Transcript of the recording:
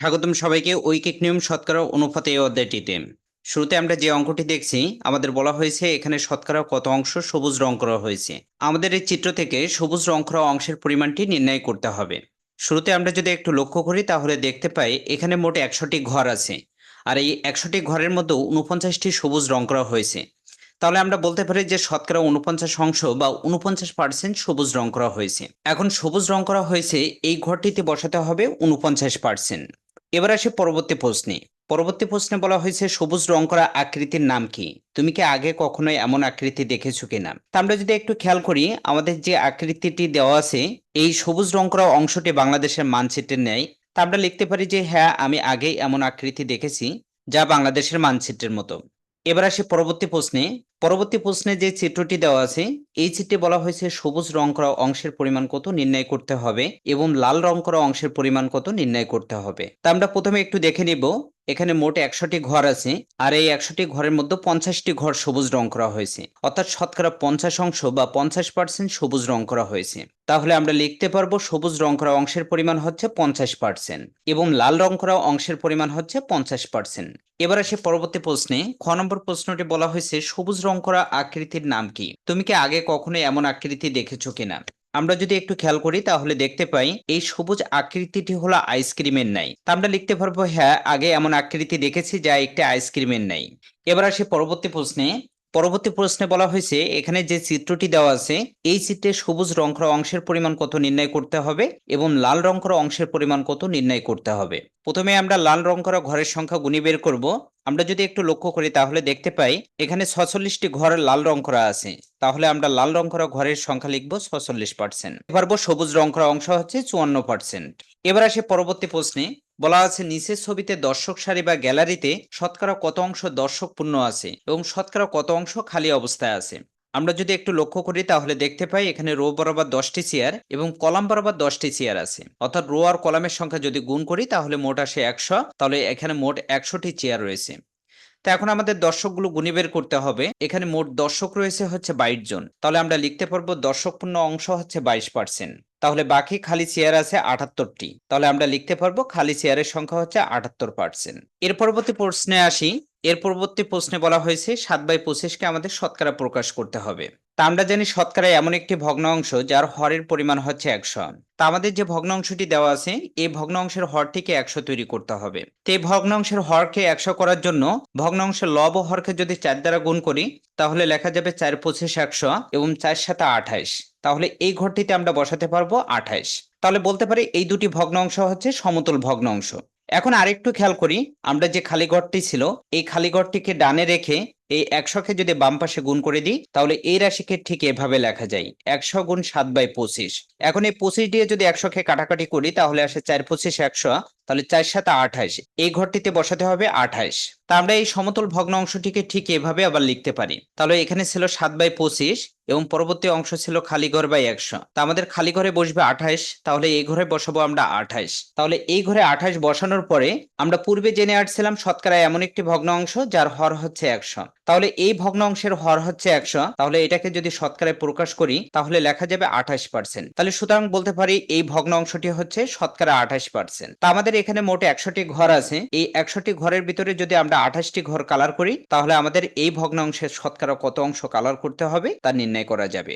স্বাগতম সবাইকে ঐকিক নিয়ম শতকরা অনুপাত এই অধ্যায়টিতে। শুরুতে আমরা যে অঙ্কটি দেখছি, আমাদের বলা হয়েছে এখানে শতকরা কত অংশ? সবুজ রং করা হয়েছে। আমাদের এই চিত্র থেকে সবুজ রং করা অংশের পরিমাণটি নির্ণয় করতে হবে। শুরুতে আমরা যদি একটু লক্ষ্য করি, তাহলে দেখতে পাই এখানে মোট একশোটি ঘর আছে। আর এই একশোটি ঘরের মধ্যে উনপঞ্চাশটি সবুজ রং করা হয়েছে। তাহলে আমরা বলতে পারি যে শতকরা উনপঞ্চাশ অংশ বা উনপঞ্চাশ পার্সেন্ট সবুজ রং করা হয়েছে। এখন সবুজ রং করা হয়েছে, এই ঘরটিতে বসাতে হবে উনপঞ্চাশ পার্সেন্ট। এবার আসে পরবর্তী প্রশ্নে। পরবর্তী প্রশ্নে বলা হয়েছে, সবুজ রং করা আকৃতির নাম কি? তুমি কি আগে কখনোই এমন আকৃতি দেখেছ কিনা? তা আমরা যদি একটু খেয়াল করি, আমাদের যে আকৃতিটি দেওয়া আছে, এই সবুজ রং করা অংশটি বাংলাদেশের মানচিত্রের নেয় তা আমরা লিখতে পারি যে হ্যাঁ আমি আগেই এমন আকৃতি দেখেছি, যা বাংলাদেশের মানচিত্রের মতো। এবার আসি পরবর্তী প্রশ্নে পরবর্তী প্রশ্নে যে চিত্রটি দেওয়া আছে, এই চিত্রে বলা হয়েছে সবুজ রং করা অংশের পরিমাণ কত নির্ণয় করতে হবে এবং লাল রং করা অংশের পরিমাণ কত নির্ণয় করতে হবে। তা আমরা প্রথমে একটু দেখে নিব। এখানে মোট একশোটি ঘর আছে, আর এই একশোটি ঘরের মধ্যে পঞ্চাশটি ঘর সবুজ রং করা হয়েছে। অর্থাৎ শতকরা পঞ্চাশ অংশ বা পঞ্চাশ পার্সেন্ট সবুজ রং করা হয়েছে। তাহলে আমরা লিখতে পারব সবুজ রং করা অংশের পরিমাণ হচ্ছে পঞ্চাশ পার্সেন্ট এবং লাল রং করা অংশের পরিমাণ হচ্ছে পঞ্চাশ পার্সেন্ট এবার আসে পরবর্তী প্রশ্নে। খ নম্বর প্রশ্নটি বলা হয়েছে, সবুজ রং করা আকৃতির নাম কি? তুমি কি আগে কখনো এমন আকৃতি দেখেছ কিনা? আমরা যদি একটু খেয়াল করি, তাহলে দেখতে পাই, এই সবুজ আকৃতিটি হলো আইসক্রিমের নাই তা আমরা লিখতে পারব হ্যাঁ আগে এমন আকৃতি দেখেছি যা একটি আইসক্রিমের নাই এবার আসি পরবর্তী প্রশ্নে। পরবর্তী প্রশ্নে বলা হয়েছে, এখানে যে চিত্রটি দেওয়া আছে, এই চিত্রে সবুজ রং করা অংশের পরিমাণ কত নির্ণয় করতে হবে এবং লাল রং করা অংশের পরিমাণ কত নির্ণয় করতে হবে। প্রথমে আমরা লাল রং করা ঘরের সংখ্যা গুণি বের করব। আমরা যদি একটু লক্ষ্য করি, তাহলে দেখতে পাই, এখানে ছচল্লিশটি ঘর লাল রং করা আছে। তাহলে আমরা লাল রং করা ঘরের সংখ্যা লিখব ছচল্লিশ পার্সেন্ট। পারব সবুজ রং করা অংশ হচ্ছে চুয়ান্ন পার্সেন্ট। এবার আসে পরবর্তী প্রশ্নে বলা আছে, নিচের ছবিতে দর্শক সারি বা গ্যালারিতে শতকরা কত অংশ দর্শক পূর্ণ আছে এবং শতকরা কত অংশ খালি অবস্থায় আছে। আমরা যদি একটু লক্ষ্য করি, তাহলে দেখতে পাই এখানে রো বরাবর দশটি চেয়ার এবং কলাম বরাবর দশটি চেয়ার আছে। অর্থাৎ রো আর কলামের সংখ্যা যদি গুণ করি, তাহলে মোট আসে একশো, তাহলে এখানে মোট একশোটি চেয়ার রয়েছে। তো এখন আমাদের দর্শকগুলো গুণি বের করতে হবে। এখানে মোট দর্শক রয়েছে হচ্ছে বাইশ জন। তাহলে আমরা লিখতে পারব দর্শকপূর্ণ অংশ হচ্ছে বাইশ পার্সেন্ট। তাহলে বাকি খালি চেয়ার আছে আটাত্তরটি। তাহলে আমরা লিখতে পারব খালি চেয়ারের সংখ্যা হচ্ছে আটাত্তর পার্সেন্ট এর পরবর্তী প্রশ্নে আসি। এর পরবর্তী প্রশ্নে বলা হয়েছে সাত বাই পঁচিশকে আমাদের শতকরা প্রকাশ করতে হবে। তা আমরা জানি শতকরা এমন একটি ভগ্ন অংশ যার হরের পরিমাণ হচ্ছে একশো। তা আমাদের যে ভগ্নাংশটি দেওয়া আছে, এই ভগ্নাংশের হরটিকে একশো তৈরি করতে হবে। তো এই ভগ্নাংশের হরকে একশো করার জন্য ভগ্নাংশের লব ও হরকে যদি চার দ্বারা গুণ করি, তাহলে লেখা যাবে চার পঁচিশ একশো এবং চার সাথে আঠাইশ। তাহলে এই ঘরটিতে আমরা বসাতে পারব আঠাইশ। তাহলে বলতে পারি এই দুটি ভগ্ন অংশ হচ্ছে সমতল ভগ্নাংশ। এখন আরেকটু খেয়াল করি, আমরা যে খালি ঘরটি ছিল, এই খালি ঘরটিকে ডানে রেখে এই একশোকে যদি বাম পাশে গুণ করে দিই, তাহলে এই রাশিকে ঠিক এভাবে লেখা যায়। একশো গুণ সাত বাই পঁচিশ। এখন এই পঁচিশ দিয়ে যদি একশোকে কাটাকাটি করি, তাহলে আসে চার পঁচিশ একশো, তাহলে চার সাথে আঠাইশ এই ঘরটিতে বসাতে হবে আঠাইশ তা আমরা এই সমতল ভগ্ন অংশটিকে ঠিক এভাবে আবার লিখতে পারি। তাহলে এখানে ছিল সাত বাই পঁচিশ এবং পরবর্তী অংশ ছিল খালি ঘর বাই একশো। তা আমাদের খালি ঘরে বসবে আঠাইশ তাহলে এই ঘরে বসাবো আমরা আঠাইশ তাহলে এই ঘরে আঠাইশ বসানোর পরে আমরা পূর্বে জেনে আসছিলাম শতকরা এমন একটি ভগ্ন অংশ, যার হর হচ্ছে একশো। তাহলে এই ভগ্ন অংশের হর হচ্ছে একশো। তাহলে এটাকে যদি শতকরায় প্রকাশ করি, তাহলে লেখা যাবে আঠাশ পার্সেন্ট তাহলে সুতরাং বলতে পারি এই ভগ্ন অংশটি হচ্ছে শতকরা আঠাশ পার্সেন্ট তা আমাদের এখানে মোট একশোটি ঘর আছে। এই একশোটি ঘরের ভিতরে যদি আমরা আঠাশটি ঘর কালার করি, তাহলে আমাদের এই ভগ্নাংশের শতকরা কত অংশ কালার করতে হবে, তা নির্ণয় করা যাবে।